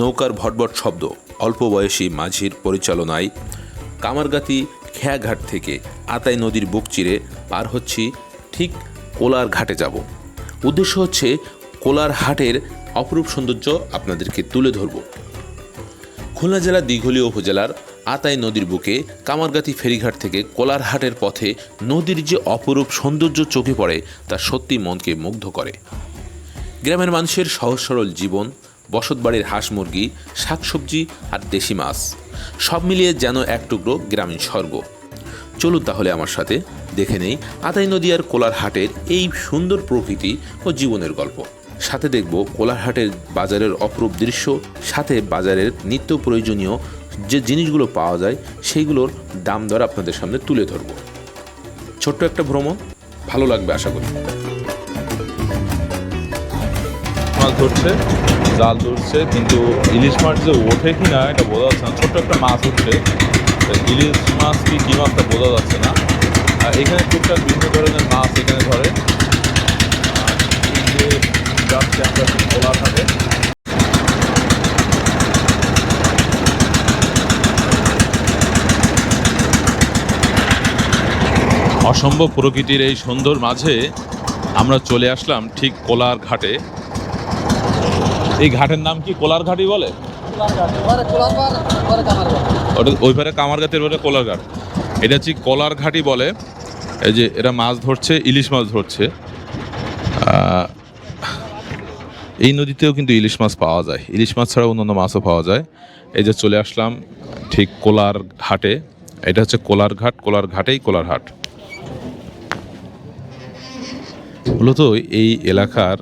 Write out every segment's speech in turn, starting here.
নৌকার ভটভট শব্দ। অল্প বয়সী মাঝির পরিচালনায় কামারগাতি খেয়াঘাট থেকে আতাই নদীর বুক চিরে পার হচ্ছি ঠিক কোলার ঘাটে যাব। উদ্দেশ্য হচ্ছে কোলার হাটের অপরূপ সৌন্দর্য আপনাদেরকে তুলে ধরব। খুলনা জেলার দিঘলি উপজেলার আতাই নদীর বুকে কামারগাতি ফেরিঘাট থেকে কোলারহাটের পথে নদীর যে অপরূপ সৌন্দর্য চোখে পড়ে তা সত্যি মনকে মুগ্ধ করে। গ্রামের মানুষের সহজ সরল জীবন বসতবাড়ির হাঁস মুরগি, শাকসবজি আর দেশি মাছ। সব মিলিয়ে যেন এক টুকরো গ্রামীণ স্বর্গ। চলুন তাহলে আমার সাথে দেখে নেই আতাই নদী আর কোলারহাটের এই সুন্দর প্রকৃতি ও জীবনের গল্প। সাথে দেখব কোলারহাটের বাজারের অপরূপ দৃশ্য, সাথে বাজারের নিত্য প্রয়োজনীয় যে জিনিসগুলো পাওয়া যায়, সেইগুলোর দাম দর আপনাদের সামনে তুলে ধরব। ছোট্ট একটা ভ্রমণ, ভালো লাগবে আশা করি। মাছ ধরছে। জাল ধরছে, কিন্তু ইলিশ মাছ যে ওঠে কি না এটা বোঝা যাচ্ছে না। ছোট্ট একটা মাছ উঠছে। ইলিশ মাছ কি কী মাছটা বোঝা যাচ্ছে না। এখানে টুকটাক বিভিন্ন ধরনের মাছ এখানে ধরে। খোলা থাকে অসম্ভব প্রকৃতির এই সুন্দর মাঝে আমরা চলে আসলাম ঠিক কোলার ঘাটে। এই ঘাটের নাম কি কোলার ঘাটই বলে? ওটা ওই পারে কামারঘাটের বলে কোলার ঘাট। এটা হচ্ছে কোলার ঘাটই বলে। এই যে এরা মাছ ধরছে, ইলিশ মাছ ধরছে। এই নদীতেও কিন্তু ইলিশ মাছ পাওয়া যায়। ইলিশ মাছ ছাড়া অন্যান্য মাছও পাওয়া যায়। এই যে চলে আসলাম ঠিক কোলার ঘাটে। এটা হচ্ছে কোলার ঘাট, কোলার ঘাটেই কোলার হাট মূলত এই এলাকার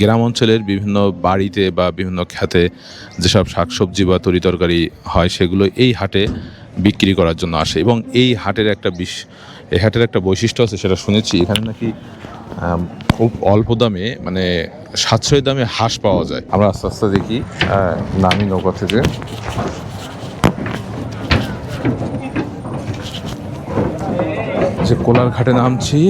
গ্রাম অঞ্চলের বিভিন্ন বাড়িতে বা বিভিন্ন খেতে যেসব শাকসবজি বা তরিতরকারি হয়, সেগুলো এই হাটে বিক্রি করার জন্য আসে। এবং এই হাটের একটা বিশ, এই হাটের একটা বৈশিষ্ট্য আছে, সেটা শুনেছি। এখানে নাকি খুব অল্প দামে মানে সাশ্রয় দামে হাঁস পাওয়া যায়। আমরা আস্তে আস্তে দেখি নামি নৌকা থেকে। যে কোলার ঘাটে নামছি।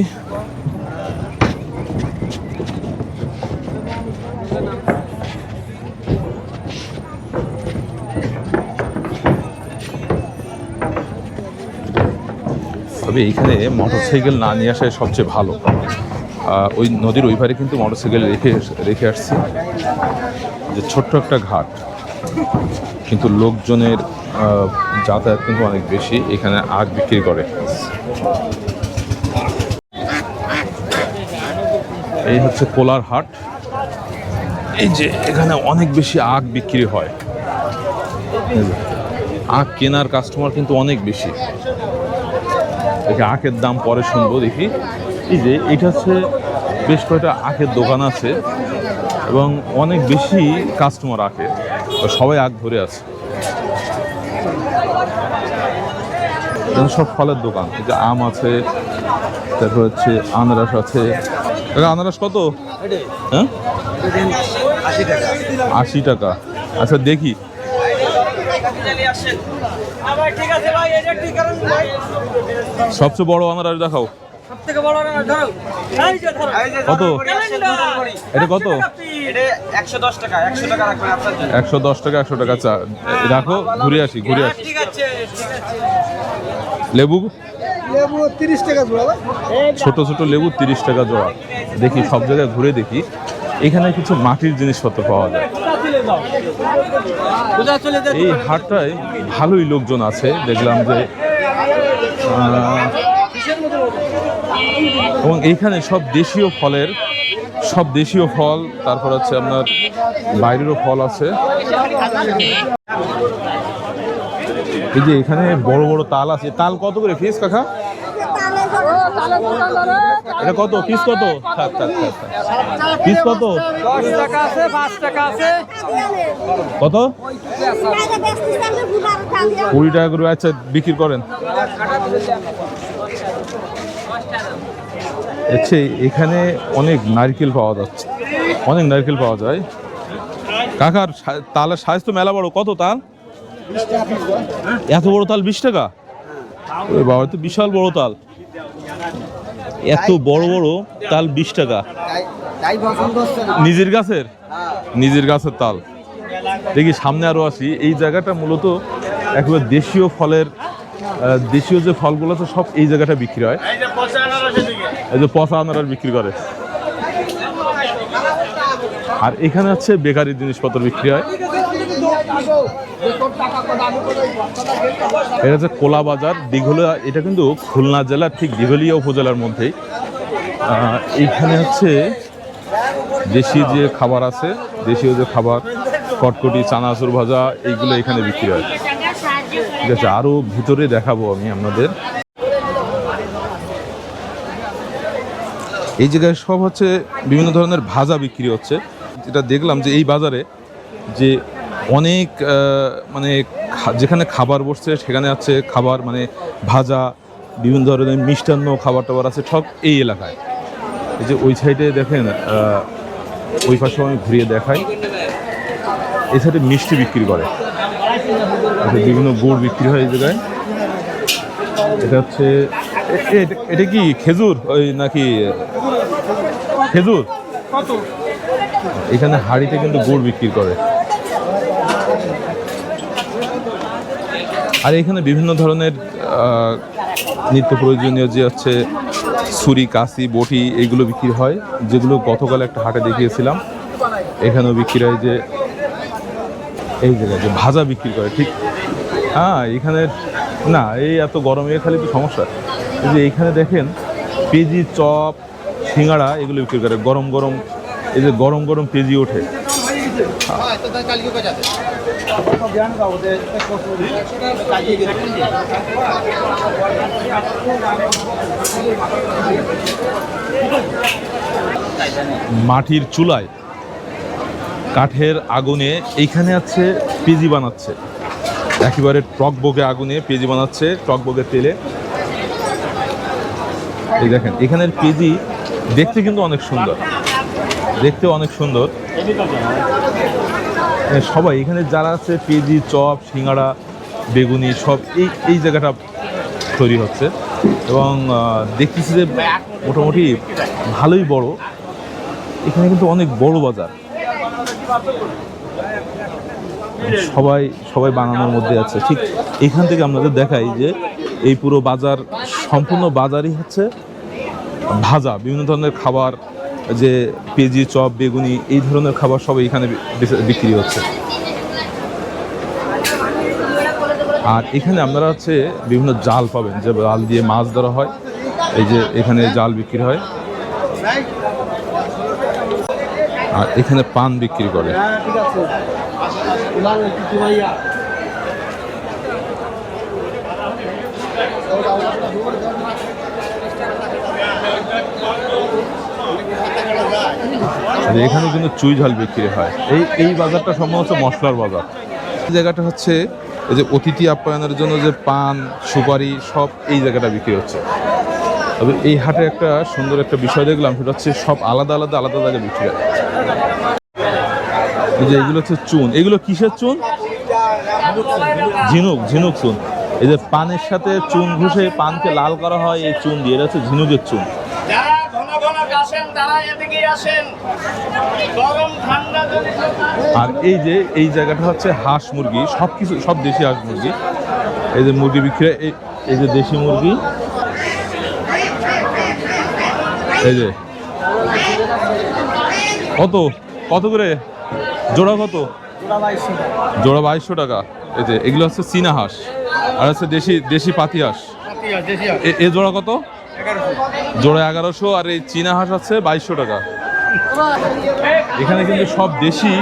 তবে এইখানে মোটরসাইকেল না নিয়ে আসাই সবচেয়ে ভালো। ওই নদীর ওই পারে কিন্তু মোটরসাইকেল রেখে রেখে আসছি। যে ছোট্ট একটা ঘাট। কিন্তু লোকজনের যাতায়াত কিন্তু অনেক বেশি। এখানে আগ বিক্রি করে। এই হচ্ছে কোলার হাট। এই যে এখানে অনেক বেশি আগ বিক্রি হয়। আখ কেনার কাস্টমার কিন্তু অনেক বেশি। দেখি, আখের দাম পরে শুনব দেখি। এই যে, এটা হচ্ছে বেশ কয়েকটা আখের দোকান আছে এবং অনেক বেশি কাস্টমার আখে সবাই আখ ধরে আছে। সব ফলের দোকান, এই যে আম আছে, তারপর হচ্ছে আনারস আছে। আনারস কত? হ্যাঁ? আশি টাকা। আচ্ছা দেখি। আবার ঠিক আছে ভাই এটা ঠিক কারণ ভাই। সবচেয়ে বড় আনারস দেখাও। সবথেকে বড় না ধরো এই যে ধরো কত? এটা কত? এটা 110 টাকা 100 টাকা রাখবেন আপনার জন্য। একশো দশ টাকা একশো টাকা চা রাখো ঘুরে আসি ঘুরে আসি। ঠিক আছে ঠিক আছে। লেবু? লেবু তিরিশ টাকা জোড়া ভাই। ছোট ছোট লেবু তিরিশ টাকা জোড়া। দেখি সব জায়গায় ঘুরে দেখি। এখানে কিছু মাটির জিনিসপত্র পাওয়া যায়। এই হাটটায় ভালোই লোকজন আছে। দেখলাম যে এবং এইখানে সব দেশীয় ফলের সব দেশীয় ফল তারপর হচ্ছে আপনার বাইরেরও ফল আছে। এই যে এখানে বড় বড় তাল আছে। তাল কত করে ফিস কাকা? এটা কত? পিস কত? থাক থাক থাক পিস কত? 10 টাকা আছে 5 টাকা আছে কত? কুড়ি টাকা করে আচ্ছা বিক্রি করেন। আচ্ছা এখানে অনেক নারকেল পাওয়া যাচ্ছে। অনেক নারকেল পাওয়া যায়। কাকার তালের সাইজ তো মেলা বড়। কত তাল? এত বড় তাল বিশ টাকা? বাবা তো বিশাল বড় তাল। এত বড় বড় তাল বিশ টাকা। নিজের গাছের? নিজের গাছের তাল। দেখি সামনে আরও আসি। এই জায়গাটা মূলত একেবারে দেশীয় ফলের দেশীয় যে ফলগুলো আছে, সব এই জায়গাটা বিক্রি হয়। এই যে পচা আনারস বিক্রি করে। আর এখানে হচ্ছে বেকারি জিনিসপত্র বিক্রি হয়। এটা হচ্ছে কোলা বাজার দিঘলিয়া এটা কিন্তু খুলনা জেলার ঠিক দিঘলিয়া উপজেলার মধ্যেই। আহ, এইখানে হচ্ছে দেশি যে খাবার আছে দেশীয় যে খাবার কটকটি চানাচুর ভাজা এইগুলো এখানে বিক্রি হয়। ঠিক আছে আরও ভিতরে দেখাবো আমি আপনাদের। এই জায়গায় সব হচ্ছে বিভিন্ন ধরনের ভাজা বিক্রি হচ্ছে। যেটা দেখলাম যে এই বাজারে যে অনেক মানে যেখানে খাবার বসছে সেখানে আছে খাবার মানে ভাজা, বিভিন্ন ধরনের মিষ্টান্ন খাবার টাবার আছে, সব এই এলাকায়। এই যে ওই সাইডে দেখেন ওই পাশে আমি ঘুরিয়ে দেখাই। এই সাইডে মিষ্টি বিক্রি করে। বিভিন্ন গুড় বিক্রি হয় এই জায়গায়। এটা হচ্ছে এটা কি খেজুর? ওই নাকি খেজুর? এখানে হাড়িতে কিন্তু গুড় বিক্রি করে। আর এখানে বিভিন্ন ধরনের নিত্য প্রয়োজনীয় যে হচ্ছে ছুরি, কাশি, বটি, এগুলো বিক্রি হয়, যেগুলো গতকাল একটা হাটে দেখিয়েছিলাম। এখানেও বিক্রি হয় যে, এই জায়গায় যে ভাজা বিক্রি করে, ঠিক? হ্যাঁ এখানে, না, এই এত গরমে খালি তো সমস্যা। যে এইখানে দেখেন পেজি চপ, সিঙ্গাড়া, এগুলো বিক্রি করে, গরম গরম, এই যে গরম গরম পেজি ওঠে। মাটির চুলায় কাঠের আগুনে এইখানে আছে পেজি বানাচ্ছে। একেবারে টক বগে আগুনে পেজি বানাচ্ছে টক বগে তেলে। এই দেখেন, এখানের পেজি দেখতে কিন্তু অনেক সুন্দর। দেখতে অনেক সুন্দর। সবাই, এখানে যারা আছে পেজি চপ, সিঙ্গাড়া, বেগুনি, সব এই এই জায়গাটা তৈরি হচ্ছে। এবং দেখতেছি যে মোটামুটি ভালোই বড়। এখানে কিন্তু অনেক বড় বাজার। সবাই সবাই বানানোর মধ্যে আছে। ঠিক এখান থেকে আপনাদের দেখাই যে এই পুরো বাজার, সম্পূর্ণ বাজারই হচ্ছে ভাজা, বিভিন্ন ধরনের খাবার যে পেঁজি চপ, বেগুনি, এই ধরনের খাবার সব এখানে বিক্রি হচ্ছে। আর এখানে আপনারা হচ্ছে বিভিন্ন জাল পাবেন, যে জাল দিয়ে মাছ ধরা হয়, এই যে এখানে জাল বিক্রি হয়। আর এখানে পান বিক্রি করে হ্যাঁ ঠিক আছে লাল কিছু ভাইয়া আর এখানে কিন্তু চুই ঝাল বিক্রি হয়। এই এই বাজারটা সম্ভবত মশলার বাজার। জায়গাটা হচ্ছে এই যে অতিথি আপ্যায়নের জন্য যে পান, সুপারি সব এই জায়গাটা বিক্রি হচ্ছে। তবে এই হাটে একটা সুন্দর একটা বিষয় দেখলাম, সেটা হচ্ছে সব আলাদা আলাদা আলাদা জায়গায় বিক্রি হয়। এই যে এগুলো হচ্ছে চুন। এগুলো কিসের চুন? ঝিনুক ঝিনুক চুন। এই যে পানের সাথে চুন ঘুষে পানকে লাল করা হয়, এই চুন দিয়ে। এটা হচ্ছে ঝিনুকের চুন। আসেন তারা এদিকে আসেন। গরম ঠান্ডা আর এই যে এই জায়গাটা হচ্ছে হাঁস মুরগি সব কিছু সব দেশি হাঁস মুরগি। এই যে মুরগি বিক্রি এই যে দেশি মুরগি। এই যে। কত? কত করে? জোড়া কত? জোড়া বাইশশো টাকা। এই যে এগুলো হচ্ছে চীনা হাঁস আর হচ্ছে দেশি দেশি পাতি হাঁস। এ জোড়া কত? জোড়া এগারোশো আর এই চীনা হাঁস আছে বাইশশো টাকা। এখানে কিন্তু সব দেশি।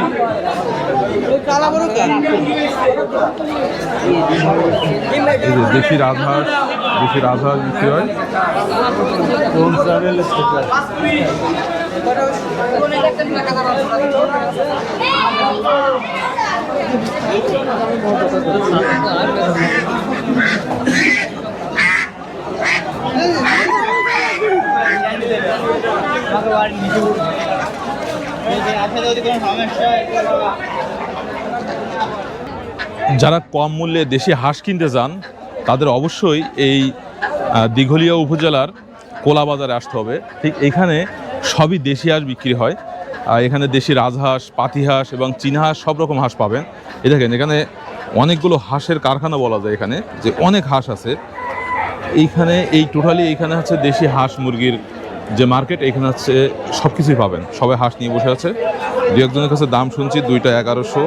দেশি রাজহাঁস দেশি রাজহাঁস বিক্রি হয়। যারা কম মূল্যে দেশি হাঁস কিনতে যান, তাদের অবশ্যই এই দিঘলিয়া উপজেলার কোলা বাজারে আসতে হবে। ঠিক এখানে সবই দেশি হাঁস বিক্রি হয়। আর এখানে দেশি রাজহাঁস পাতিহাঁস এবং চীনা হাঁস সব রকম হাঁস পাবেন। এই দেখেন, এখানে অনেকগুলো হাঁসের কারখানা বলা যায় এখানে, যে অনেক হাঁস আছে। এইখানে, এই টোটালি এইখানে হচ্ছে দেশি হাঁস মুরগির যে মার্কেট এখানে হচ্ছে সব কিছুই পাবেন। সবাই হাঁস নিয়ে বসে আছে। দু একজনের কাছে দাম শুনছি দুইটা এগারোশো।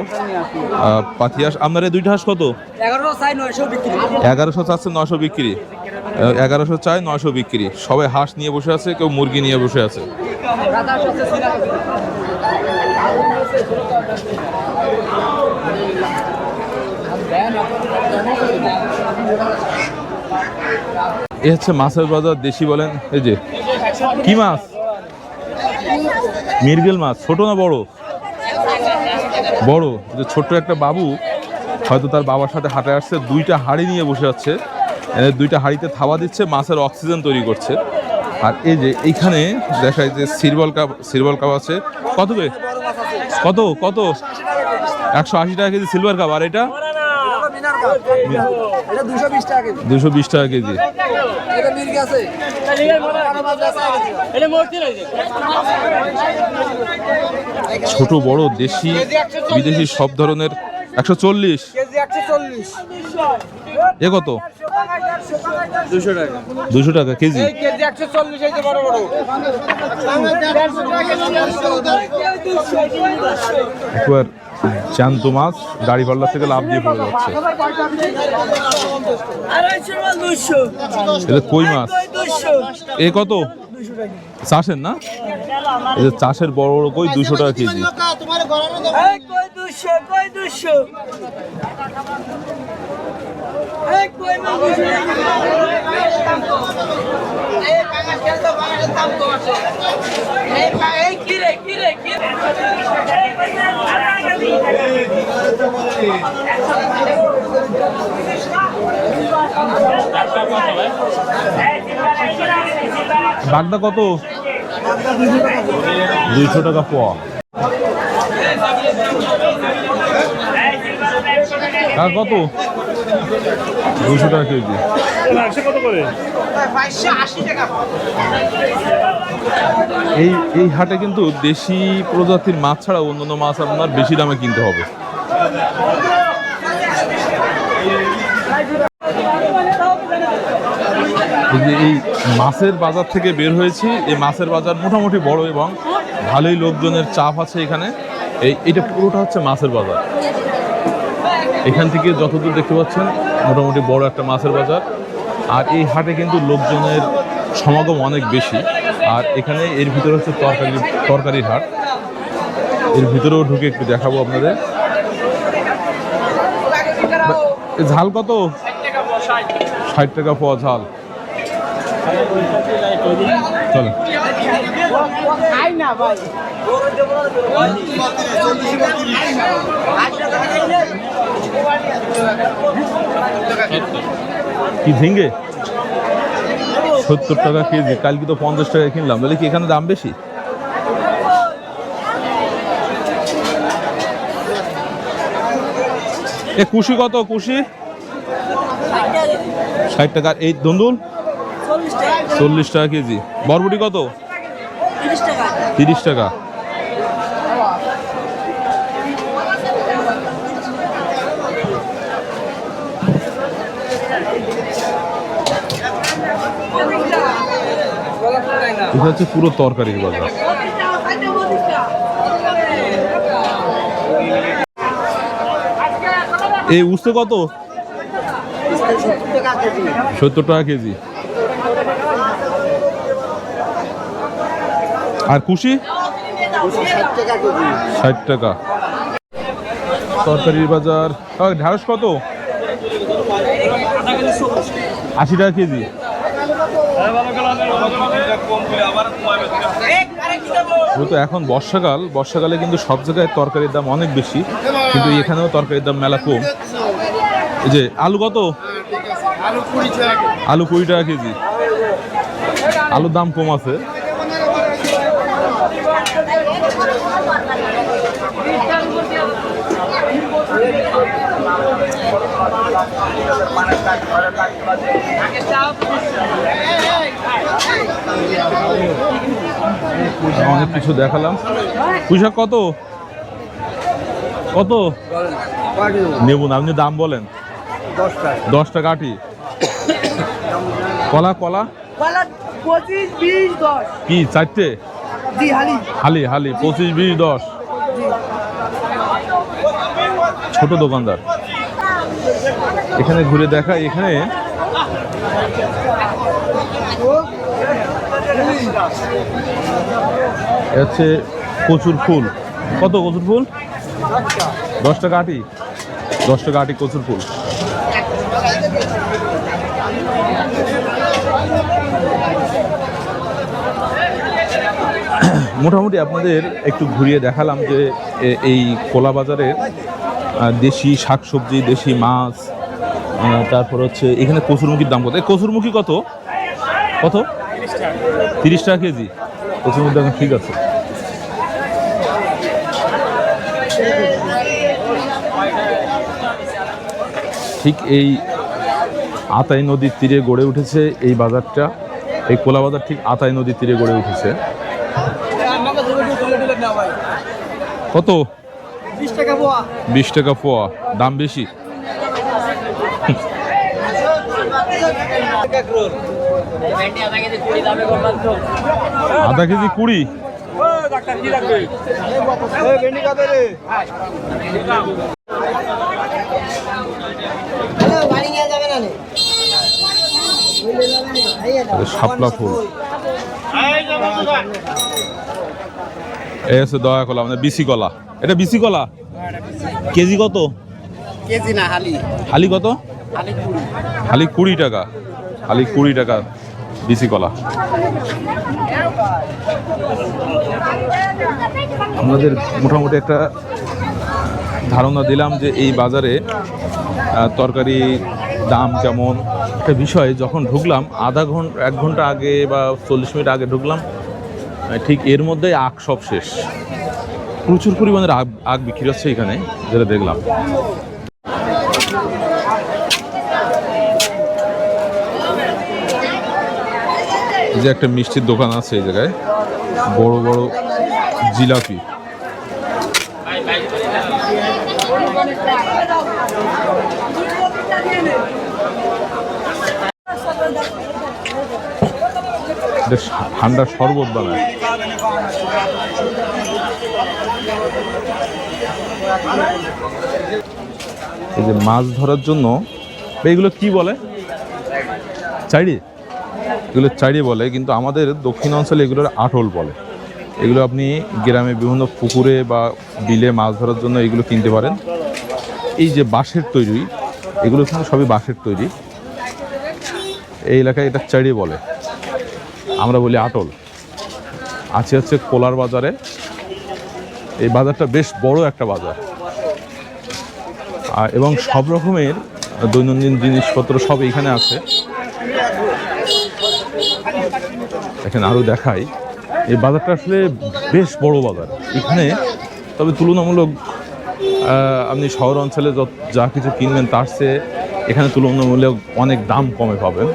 পাতি হাঁস আপনার এই দুইটা হাঁস কত? এগারোশো চাই নয়শো বিক্রি। এগারোশো চাচ্ছে নশো বিক্রি। এগারোশো চাই নশো বিক্রি। সবাই হাঁস নিয়ে বসে আছে কেউ মুরগি নিয়ে বসে আছে। এ হচ্ছে মাছের বাজার দেশি বলেন এই যে কি মাছ? মিরগেল মাছ, ছোট না বড়? বড়। যে ছোট্ট একটা বাবু, হয়তো তার বাবার সাথে হাঁটে আসছে, দুইটা হাঁড়ি নিয়ে বসে আছে। দুইটা হাঁড়িতে থাবা দিচ্ছে, মাছের অক্সিজেন তৈরি করছে। আর এই যে এইখানে দেখায় যে সিরবল কাপ সিরবল কাপ আছে। কত কত? কত? একশো আশি টাকা কেজি সিলভার কাপ। আর এটা? দুশো বিশ টাকা কেজি। দুশো বিশ টাকা কেজি। এটা মির্গি আছে। এটা মূর্তি রয়েছে ছোট বড় দেশি বিদেশি সব ধরনের। একশো চল্লিশ। কেজি একশো চল্লিশ। এ কত? দুশো টাকা। কেজি। কেজি একশো চল্লিশ এই যে বড় বড়। একবার জ্যান্ত মাছ গাড়ি পাল্লা থেকে লাভ দিয়ে পড়ে যাচ্ছে। এটা কই মাছ? এ কত? চাষের না? এই যে চাষের বড় বড় কই দুশো টাকা কেজি। বাগদা কত? দুইশো টাকা পোয়া। কত? দুশো টাকা কেজি। এই এই হাটে কিন্তু দেশি প্রজাতির মাছ ছাড়া অন্যান্য মাছ আপনার বেশি দামে কিনতে হবে। এই মাছের বাজার থেকে বের হয়েছি, এই মাছের বাজার মোটামুটি বড় এবং ভালোই লোকজনের চাপ আছে এখানে। এই এটা পুরোটা হচ্ছে মাছের বাজার। এখান থেকে যতদূর দেখতে পাচ্ছেন, মোটামুটি বড় একটা মাছের বাজার। আর এই হাটে কিন্তু লোকজনের সমাগম অনেক বেশি। আর এখানে এর ভিতরে হচ্ছে তরকারি তরকারির হাট। এর ভিতরেও ঢুকে একটু দেখাবো আপনাদের। ঝাল কত? ষাট টাকা। পাওয়া ঝাল। চলো। কি ঝিঙ্গে? সত্তর টাকা কেজি, কালকে তো পঞ্চাশ টাকা কিনলাম। বলে কি এখানে দাম বেশি? এ কুশি কত, কুশি? ষাট টাকা। আর এই দন্দুল? চল্লিশ টাকা কেজি। বরবটি কত? তিরিশ টাকা। এটা হচ্ছে পুরো তরকারির বাজার। এই উস্তে কত? সত্তর টাকা কেজি। আর কুশি? ষাট টাকা। তরকারির বাজার। ঢ্যাঁড়স কত? আশি টাকা কেজি। যেহেতু এখন বর্ষাকাল। বর্ষাকালে কিন্তু সব জায়গায় তরকারির দাম অনেক বেশি। কিন্তু এখানেও তরকারির দাম মেলা কম। এই যে, আলু কত? আলু কুড়ি টাকা কেজি। আলুর দাম কম আছে। অনেক কিছু দেখালাম। পুঁইশাক কত? কত? নেবুন আপনি দাম বলেন। দশ টাকা আটি কলা কলা? কি, চারটে? হালি হালি, পঁচিশ, বিশ, দশ। ছোট দোকানদার। এখানে ঘুরে দেখা, এখানে হচ্ছে কচুর ফুল। কত কচুর ফুল? দশটা টাকা দশটা আটি কচুর ফুল। মোটামুটি আপনাদের একটু ঘুরিয়ে দেখালাম যে এই কোলা বাজারের দেশি শাকসবজি, দেশি মাছ তারপর হচ্ছে এখানে কচুরমুখির দাম কত? এই কচুরমুখী কত? কত? তিরিশ টাকা কেজি। কচুরমুখির দাম ঠিক আছে। ঠিক এই আতাই নদীর তীরে গড়ে উঠেছে এই বাজারটা। এই কোলা বাজার ঠিক আতাই নদীর তীরে গড়ে উঠেছে। কত? টাকা বিশ টাকা পোয়া। দাম বেশি? আধা কেজি কুড়ি। শাপলা ফুল। এই হচ্ছে দয়া কলা মানে বিসি কলা। এটা বিসি কলা? কেজি কত? কেজি না হালি। হালি কত? হালি কুড়ি টাকা। হালি কুড়ি টাকা বিসি কলা। আমাদের মোটামুটি একটা ধারণা দিলাম যে এই বাজারে তরকারি দাম কেমন? একটা বিষয়, যখন ঢুকলাম, আধা ঘণ্টা এক ঘণ্টা আগে বা চল্লিশ মিনিট আগে ঢুকলাম ঠিক এর মধ্যে আখ সব শেষ। প্রচুর পরিমাণের আগ আগ বিক্রি হচ্ছে এখানে, যেটা দেখলাম। যে একটা মিষ্টির দোকান আছে এই জায়গায়, বড় বড় জিলাপি। ঠান্ডা শরবত বানায়। এই যে মাছ ধরার জন্য, এগুলো কি বলে? চাইড়ি এগুলো চাইড়ি বলে, কিন্তু আমাদের দক্ষিণ অঞ্চলে এগুলোর আটল বলে। এগুলো আপনি গ্রামে বিভিন্ন পুকুরে বা বিলে মাছ ধরার জন্য এগুলো কিনতে পারেন। এই যে বাঁশের তৈরি, এগুলো কিন্তু সবই বাঁশের তৈরি। এই এলাকায় এটা চাইড়ি বলে, আমরা বলি আটল আছে হচ্ছে কোলার বাজারে। এই বাজারটা বেশ বড় একটা বাজার। এবং সব রকমের দৈনন্দিন জিনিসপত্র সব এখানে আছে। এখানে আরও দেখাই। এই বাজারটা আসলে বেশ বড় বাজার। এখানে তবে তুলনামূলক আপনি শহর অঞ্চলে যত- যা কিছু কিনবেন তার চেয়ে এখানে তুলনামূলক অনেক দাম কমে পাবেন।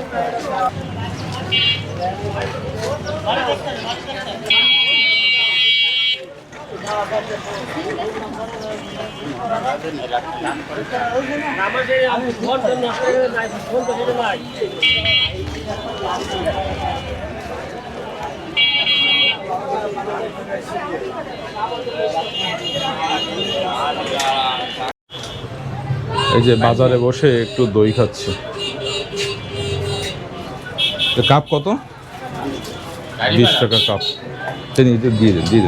এই যে বাজারে বসে একটু দই খাচ্ছে। কাপ কত? বিশ টাকা কাপ। তিনি দিয়ে দিয়ে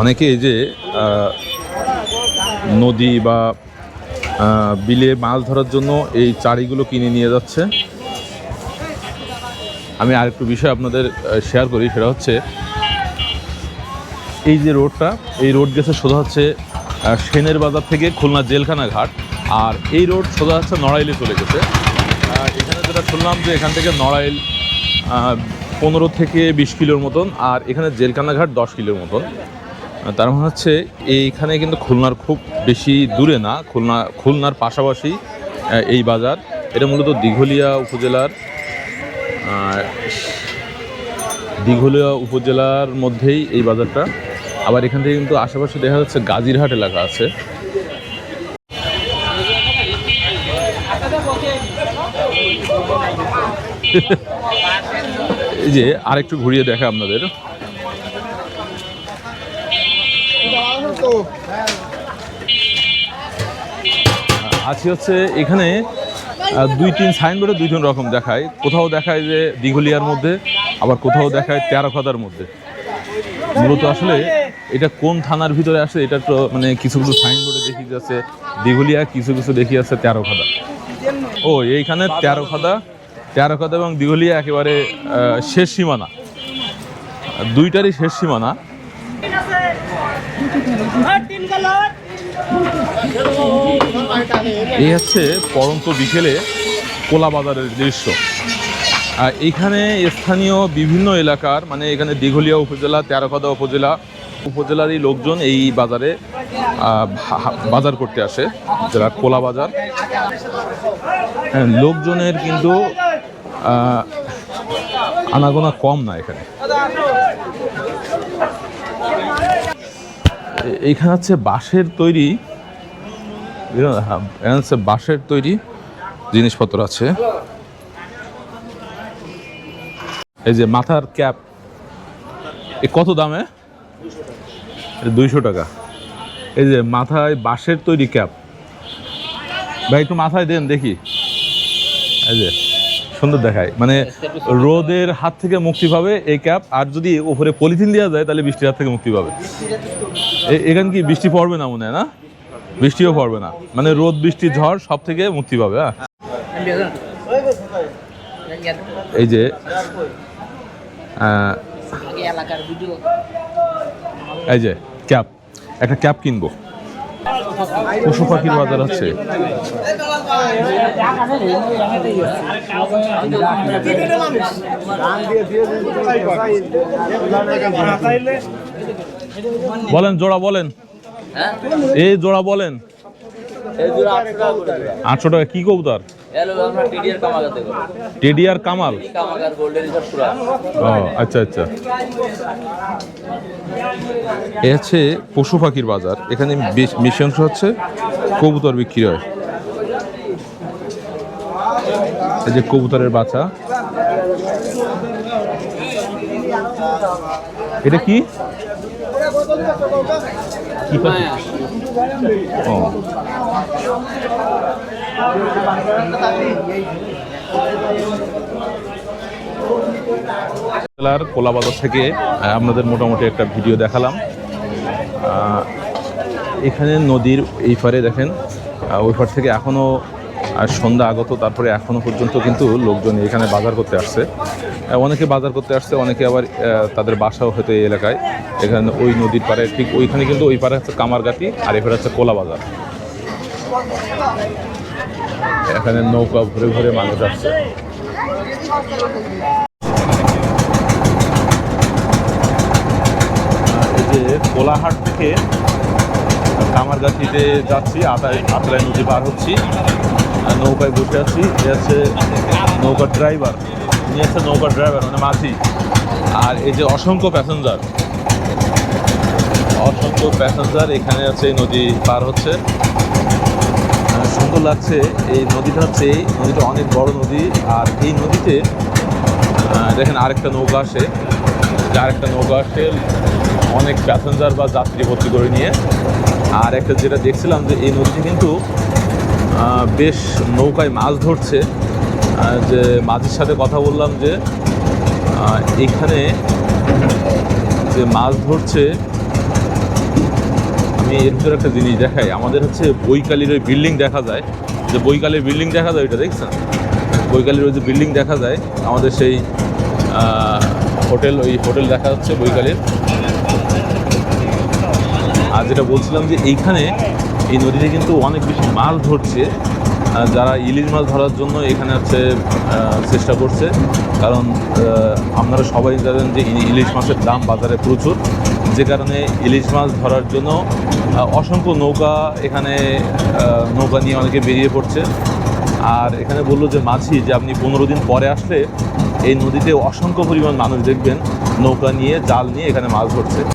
অনেকে এই যে নদী বা বিলে মাছ ধরার জন্য এই চারিগুলো কিনে নিয়ে যাচ্ছে। আমি আরেকটু বিষয় আপনাদের শেয়ার করি, সেটা হচ্ছে, এই যে রোডটা, এই রোড গেছে সোজা হচ্ছে সেনের বাজার থেকে খুলনা জেলখানা ঘাট, আর এই রোড সোজা হচ্ছে নড়াইলে চলে গেছে। এখানে যেটা শুনলাম যে এখান থেকে নড়াইল পনেরো থেকে বিশ কিলোর মতন, আর এখানে জেলখানা ঘাট দশ কিলোর মতন। তার মানে হচ্ছে এইখানে কিন্তু খুলনার খুব বেশি দূরে না, খুলনা, খুলনার পাশাপাশি এই বাজার। এটা মূলত দিঘলিয়া উপজেলার দিঘলিয়া উপজেলার মধ্যেই এই বাজারটা। আবার এখান থেকে কিন্তু আশেপাশে দেখা যাচ্ছে গাজীরহাট এলাকা আছে। এই যে আরেকটু ঘুরিয়ে দেখা আপনাদের। আছি হচ্ছে এখানে দুই তিন সাইনবোর্ডে দুই তিন রকম দেখায়। কোথাও দেখায় যে দিঘলিয়ার মধ্যে, আবার কোথাও দেখায় তেরোখাদার মধ্যে। মূলত আসলে এটা কোন থানার ভিতরে আসে, এটা তো মানে কিছু কিছু সাইনবোর্ডে দেখি যাচ্ছে, দিঘলিয়া কিছু কিছু দেখি যাচ্ছে তেরোখাদা। ও, এইখানে তেরোখাদা তেরোখাদা এবং দিঘলিয়া একেবারে শেষ সীমানা। দুইটারই শেষ সীমানা। এই হচ্ছে পরন্ত বিকেলে কোলা বাজারের দৃশ্য। আর এইখানে স্থানীয় বিভিন্ন এলাকার মানে এখানে দিঘলিয়া উপজেলা তেরোখাদা উপজেলা উপজেলারই লোকজন এই বাজারে বাজার করতে আসে যেটা কোলা বাজার হ্যাঁ, লোকজনের কিন্তু আনাগোনা কম না এখানে এ- এইখানে হচ্ছে বাঁশের তৈরি হ্যাঁ, হচ্ছে বাঁশের তৈরি জিনিসপত্র আছে। এই যে মাথার ক্যাপ এ কত দামে? দুইশো টাকা। এই যে মাথায় বাঁশের তৈরি ক্যাপ। ভাই একটু মাথায় দেন দেখি। এই যে সুন্দর দেখায়। মানে রোদের হাত থেকে মুক্তি পাবে এই ক্যাপ আর যদি ওপরে পলিথিন দেওয়া যায় তাহলে বৃষ্টির হাত থেকে মুক্তি পাবে। এখানে কি বৃষ্টি পড়বে না মনে হয় না? বৃষ্টিও পড়বে না। মানে রোদ, বৃষ্টি, ঝড় সব থেকে মুক্তি পাবে হ্যাঁ? এই যে এই যে, ক্যাপ। একটা ক্যাপ কিনবো। পশু পাখির বাজার আছে। বলেন জোড়া বলেন। এই জোড়া বলেন। আটশো টাকা কি কবুতর? টেডি আর কামাল ও আচ্ছা আচ্ছা। এ হচ্ছে পশু পাখির বাজার। এখানে বেশি অংশ হচ্ছে কবুতর বিক্রি হয়। এই যে কবুতরের বাচ্চা। এটা কি? ও জেলার কোলাবাজার থেকে আপনাদের মোটামুটি একটা ভিডিও দেখালাম। এখানে নদীর এই পারে দেখেন ওই পার থেকে এখনও সন্ধ্যা আগত, তারপরে এখনও পর্যন্ত কিন্তু লোকজন এখানে বাজার করতে আসছে। অনেকে বাজার করতে আসছে, অনেকে আবার তাদের বাসাও হয়তো এই এলাকায়। এখানে ওই নদীর পারে ঠিক ওইখানে কিন্তু ওই পারে হচ্ছে কামারগাতি আর এপারে হচ্ছে কোলা বাজার। এখানে নৌকা ঘুরে ঘুরে মানুষ আসছে এই যে কোলাহাট থেকে কামারগাছিতে যাচ্ছি আতায় আতলায় নদী পার হচ্ছি। আর নৌকায় বসে আছি, এ হচ্ছে নৌকার ড্রাইভার উনি হচ্ছে নৌকার ড্রাইভার মানে মাঝি। আর এই যে অসংখ্য প্যাসেঞ্জার অসংখ্য প্যাসেঞ্জার এখানে আছে এই নদী পার হচ্ছে। সুন্দর লাগছে, এই নদীটা হচ্ছে নদীটা অনেক বড় নদী, আর এই নদীতে দেখেন আরেকটা নৌকা আসে। আরেকটা নৌকা আসে, অনেক প্যাসেঞ্জার বা যাত্রী ভর্তি করে নিয়ে। আর একটা যেটা দেখছিলাম যে এই নদীটি কিন্তু বেশ নৌকায় মাছ ধরছে। যে মাঝির সাথে কথা বললাম যে এখানে যে মাছ ধরছে, আমি এর ভিতরে একটা জিনিস দেখাই। আমাদের হচ্ছে বৈকালির ওই বিল্ডিং দেখা যায়। যে বৈকালের বিল্ডিং দেখা যায় ওইটা, দেখছেন? বৈকালের ওই যে বিল্ডিং দেখা যায়, আমাদের সেই হোটেল, ওই হোটেল দেখা যাচ্ছে বৈকালের। আর যেটা বলছিলাম যে, এইখানে এই নদীতে কিন্তু অনেক বেশি মাছ ধরছে। যারা ইলিশ মাছ ধরার জন্য এখানে হচ্ছে চেষ্টা করছে, কারণ আপনারা সবাই জানেন যে ইলিশ মাছের দাম বাজারে প্রচুর। যে কারণে ইলিশ মাছ ধরার জন্য অসংখ্য নৌকা এখানে নৌকা নিয়ে অনেকে বেরিয়ে পড়ছে। আর এখানে বলল যে মাঝি, যে আপনি পনেরো দিন পরে আসলে এই নদীতে অসংখ্য পরিমাণ মানুষ দেখবেন নৌকা নিয়ে, জাল নিয়ে এখানে মাছ ধরছে।